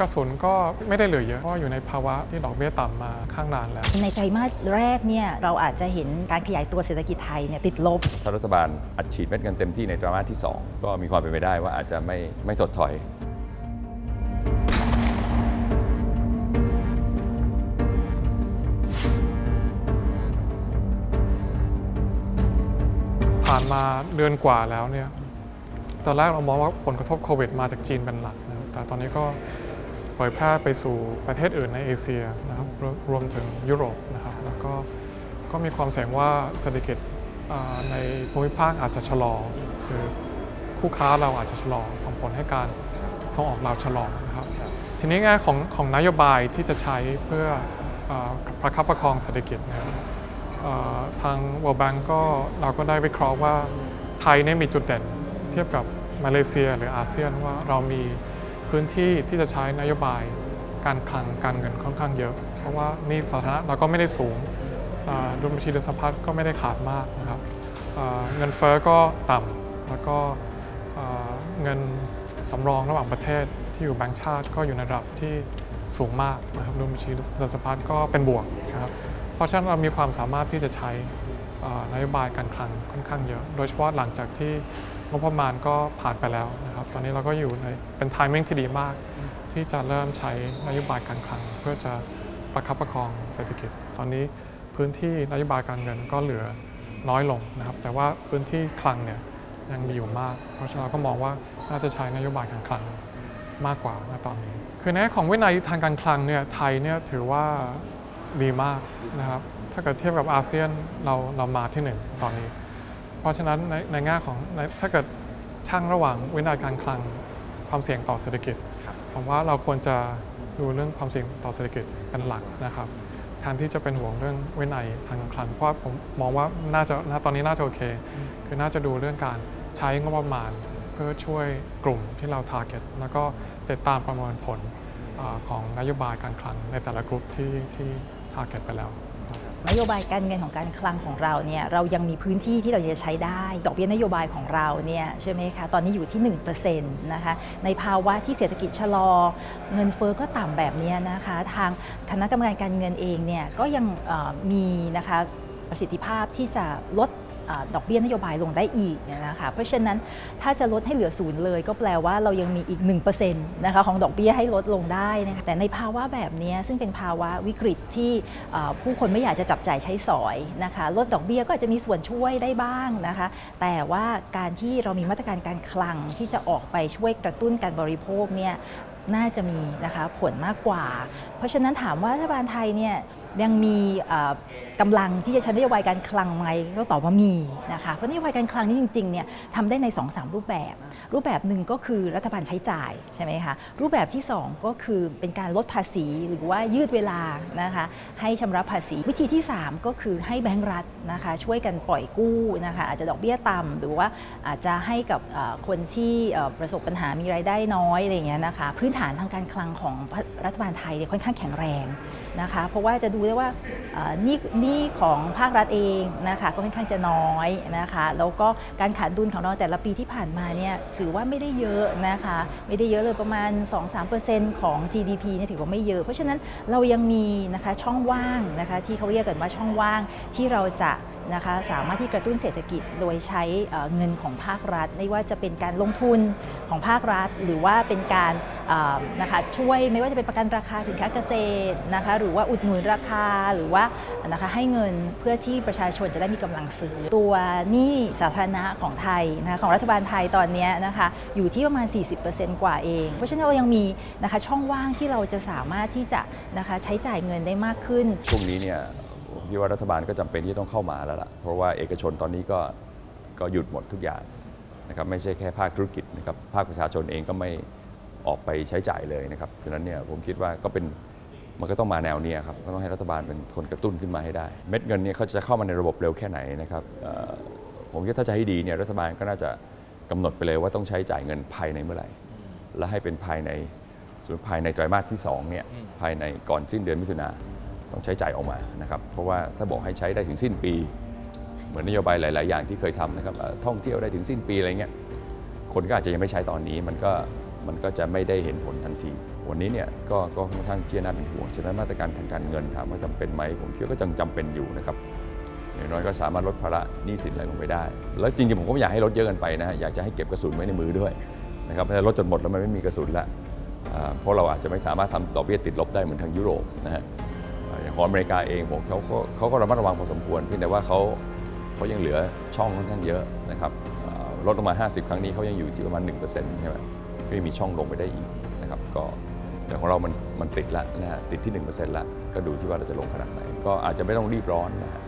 กระสุนก็ไม่ได้เหลือเยอะ เพราะว่าอยู่ในภาวะที่ดอกเบี้ยต่ำมาข้างนานแล้ว ในไตรมาสแรกเนี่ยเราอาจจะเห็นการขยายตัวเศรษฐกิจไทยเนี่ยติดลบถ้ารัฐบาลอัดฉีดเม็ดเงินเต็มที่ในไตรมาสที่ 2 ก็มีความเป็นไปได้ว่าอาจจะไม่ไม่ถดถอยผ่านมาเดือนกว่าแล้วเนี่ย ตอนแรกเรามองว่าผลกระทบโควิดมาจากจีนเป็นหลักนะครับแต่ตอนนี้ก็ เผยแพร่ไปสู่ประเทศอื่นในเอเชียนะครับรวรวมถึงยุโรปนะครับแล้วก็ก็มีความเสี่ยงว่าเศรษฐกิจอ่าในภูมิภาคอาจจะชะลอคือคู่ค้าเราอาจจะชะลอส่งผลให้การส่งออกเราชะลอนะครับทีนี้แง่ของของนโยบายที่จะใช้เพื่ออาประคับประคองเศรษฐกิจเนี่ยเอ่อทาง World Bank ก็เราก็ได้วิเคราะห์ว่าไทยเนี่ยมีจุดเด่นเทียบกับมาเลเซียหรืออาเซียนว่าเรามี พื้นที่ที่จะใช้นโยบายการคลังการเงินค่อนข้างเยอะ เพราะว่านี่สาธารณะเราก็ไม่ได้สูงดุลบัญชีเดินสะพัดก็ไม่ได้ขาดมากนะครับเงินเฟ้อก็ต่ำแล้วก็เงินสำรองระหว่างประเทศที่อยู่แบงก์ชาติก็อยู่ในระดับที่สูงมากนะครับดุลบัญชีเดินสะพัดก็เป็นบวกนะครับเพราะฉะนั้นเรามีความสามารถที่จะใช้นโยบายการคลังค่อนข้างเยอะ โดยเฉพาะหลังจากที่งบประมาณก็ผ่านไปแล้วนะครับ อนนี้เราก็อยู่ในเป็นไทมิ่งที่ดีมาก ที่จะเริ่มใช้นโยบายการคลัง เพื่อจะประคับประคองเศรษฐกิจ ตอนนี้พื้นที่นโยบายการเงินก็เหลือน้อยลงนะครับ แต่ว่าพื้นที่คลังเนี่ยยังมีอยู่มาก เพราะฉะนั้นเราก็มองว่าน่าจะใช้นโยบายการคลังมากกว่าณตอนนี้ คือในแง่ของวินัยทางการคลังเนี่ยไทยเนี่ยถือว่าดีมากนะครับ ถ้าเกิดเทียบกับอาเซียนเราเรามาที่หนึ่งตอนนี้ เพราะฉะนั้นในในแง่ของถ้าเกิด ช่างระหว่างวินัยการคลังความเสี่ยงต่อเศรษฐกิจผมว่าเราควรจะดูเรื่องความเสี่ยงต่อเศรษฐกิจเป็นหลักนะครับแทนที่จะเป็นห่วงเรื่องวินัยทางการคลังเพราะว่าผมมองว่าน่าจะณตอนนี้น่าจะโอเค คือน่าจะดูเรื่องการใช้งบประมาณ เพื่อช่วยกลุ่มที่เรา target แล้วก็ติดตามประเมินผลอาของนโยบายการคลังในแต่ละกลุ่มที่ที่ทาร์เก็ตไปแล้วครับ นโยบายการเงินของการคลังของเราเนี่ยเรายังมีพื้นที่ที่เราจะใช้ได้ ดอกเบี้ยนโยบายของเราเนี่ยใช่ไหมคะ ตอนนี้อยู่ที่1%นะคะในภาวะที่เศรษฐกิจชะลอ เงินเฟ้อก็ต่ำแบบนี้นะคะ ทางคณะกรรมการการเงินเองเนี่ยก็ยังมีนะคะประสิทธิภาพที่จะลด ดอกเบี้ยนโยบายลงได้อีกนะคะเพราะฉะนั้นถ้าจะลดให้เหลือศูนย์เลย ก็แปลว่าเรายังมีอีก1%นะคะของดอกเบี้ยให้ลดลงได้นะคะแต่ในภาวะแบบนี้ซึ่งเป็นภาวะวิกฤตที่ผู้คนไม่อยากจะจับจ่ายใช้สอยนะคะลดดอกเบี้ยก็อาจจะมีส่วนช่วยได้บ้างนะคะแต่ว่าการที่เรามีมาตรการการคลังที่จะออกไปช่วยกระตุ้นการบริโภคเนี่ยน่าจะมีนะคะผลมากกว่า เพราะฉะนั้นถามว่ารัฐบาลไทยเนี่ย ยังมีเอ่อกำลังที่จะใช้นโยบายการคลังไหมก็ตอบว่ามีนะคะเพราะนโยบายการคลังนี่จริงๆเนี่ยทำได้ใน 2-3รูปแบบ รูปแบบหนึ่งก็คือรัฐบาลใช้จ่ายใช่ไหมคะรูปแบบที่ 2 ก็คือเป็นการลดภาษีหรือว่ายืดเวลานะคะให้ชำระภาษี วิธีที่ 3 ก็คือให้แบงก์รัฐนะคะช่วยกันปล่อยกู้นะคะอาจจะดอกเบี้ยต่ำหรือว่าอาจจะให้กับคนที่ประสบปัญหามีรายได้น้อยอะไรอย่างเงี้ยนะคะพื้นฐานทางการคลังของรัฐบาลไทยเนี่ยค่อนข้างแข็งแรง นะคะเพราะว่าจะดูได้ว่าหนี้หนี้ของภาครัฐเองนะคะก็ค่อนข้างจะน้อยนะคะแล้วก็การขาดดุลของเราแต่ละปีที่ผ่านมาเนี่ยถือว่าไม่ได้เยอะนะคะไม่ได้เยอะเลยประมาณ 2-3%ของ GDP เนี่ยถือว่าไม่เยอะ เพราะฉะนั้นเรายังมีนะคะช่องว่างนะคะที่เขาเรียกกันว่าช่องว่างที่เราจะ นะคะสามารถที่กระตุ้นเศรษฐกิจโดยใช้เงินของภาครัฐ ไม่ว่าจะเป็นการลงทุนของภาครัฐ หรือว่าเป็นการนะคะช่วยไม่ว่าจะเป็นประกันราคาสินค้าเกษตรนะคะหรือว่าอุดหนุนราคาหรือว่านะคะให้เงินเพื่อที่ประชาชนจะได้มีกำลังซื้อ ตัวหนี้สาธารณะของไทยนะคะของรัฐบาลไทยตอนนี้นะคะอยู่ที่ประมาณ 40%กว่าเอง เพราะฉะนั้นเรายังมีนะคะช่องว่างที่เราจะสามารถที่จะนะคะใช้จ่ายเงินได้มากขึ้นช่วงนี้เนี่ย ผมคิดว่ารัฐบาลก็จำเป็นที่ต้องเข้ามาแล้วล่ะ เพราะว่าเอกชนตอนนี้ก็ก็หยุดหมดทุกอย่างนะครับไม่ใช่แค่ภาคธุรกิจนะครับภาคประชาชนเองก็ไม่ออกไปใช้จ่ายเลยนะครับฉะนั้นเนี่ยผมคิดว่าก็เป็นมันก็ต้องมาแนวนี้ครับก็ต้องให้รัฐบาลเป็นคนกระตุ้นขึ้นมาให้ได้ เม็ดเงินเนี่ยเขาจะเข้ามาในระบบเร็วแค่ไหนนะครับผมคิดถ้าจะให้ดีเนี่ยรัฐบาลก็น่าจะกำหนดไปเลยว่าต้องใช้จ่ายเงินภายในเมื่อไหร่ และให้เป็นภายในสมมติภายในไตรมาสที่2เนี่ยภายในก่อนสิ้นเดือนมิถุนา ต้องใช้จ่ายออกมานะครับเพราะว่าถ้าบอกให้ใช้ได้ถึงสิ้นปี เหมือนนโยบายหลาย ๆ อย่างที่เคยทำนะครับท่องเที่ยวได้ถึงสิ้นปีอะไรเงี้ยคนก็อาจจะยังไม่ใช้ตอนนี้มันก็มันก็จะไม่ได้เห็นผลทันที วันนี้เนี่ยก็ก็ค่อนข้างที่จะน่าเป็นห่วงฉะนั้นมาตรการทางการเงินถามว่าจำเป็นไหมผมคิดว่าก็ยังจำเป็นอยู่นะครับอย่างน้อยก็สามารถลดภาระหนี้สินอะไรลงไปได้ แล้วจริง ๆ ผมก็ไม่อยากให้ลดเยอะเกันไปนะฮะอยากจะให้เก็บกระสุนไว้ในมือด้วยนะครับไม่ลดจนหมดแล้วมันไม่มีกระสุนละเพราะเราอาจจะไม่สามารถทำดอกเบี้ยติดลบได้เหมือนทางยุโรปนะฮะ อ่าอย่างของอเมริกาเองผมเขาเขาก็ระมัดระวังพอสมควรเพียงแต่ว่าเขาเขายังเหลือช่องค่อนข้างเยอะนะครับลดลงมา 50 ครั้งนี้เขายังอยู่ที่ประมาณ1%ใช่ไหมก็ยังมีช่องลงไปได้อีกนะครับก็แต่ของเรามันมันติดละนะฮะติดที่ 1%ละก็ดูที่ว่าเราจะลงขนาดไหน ก็อาจจะไม่ต้องรีบร้อนนะฮะ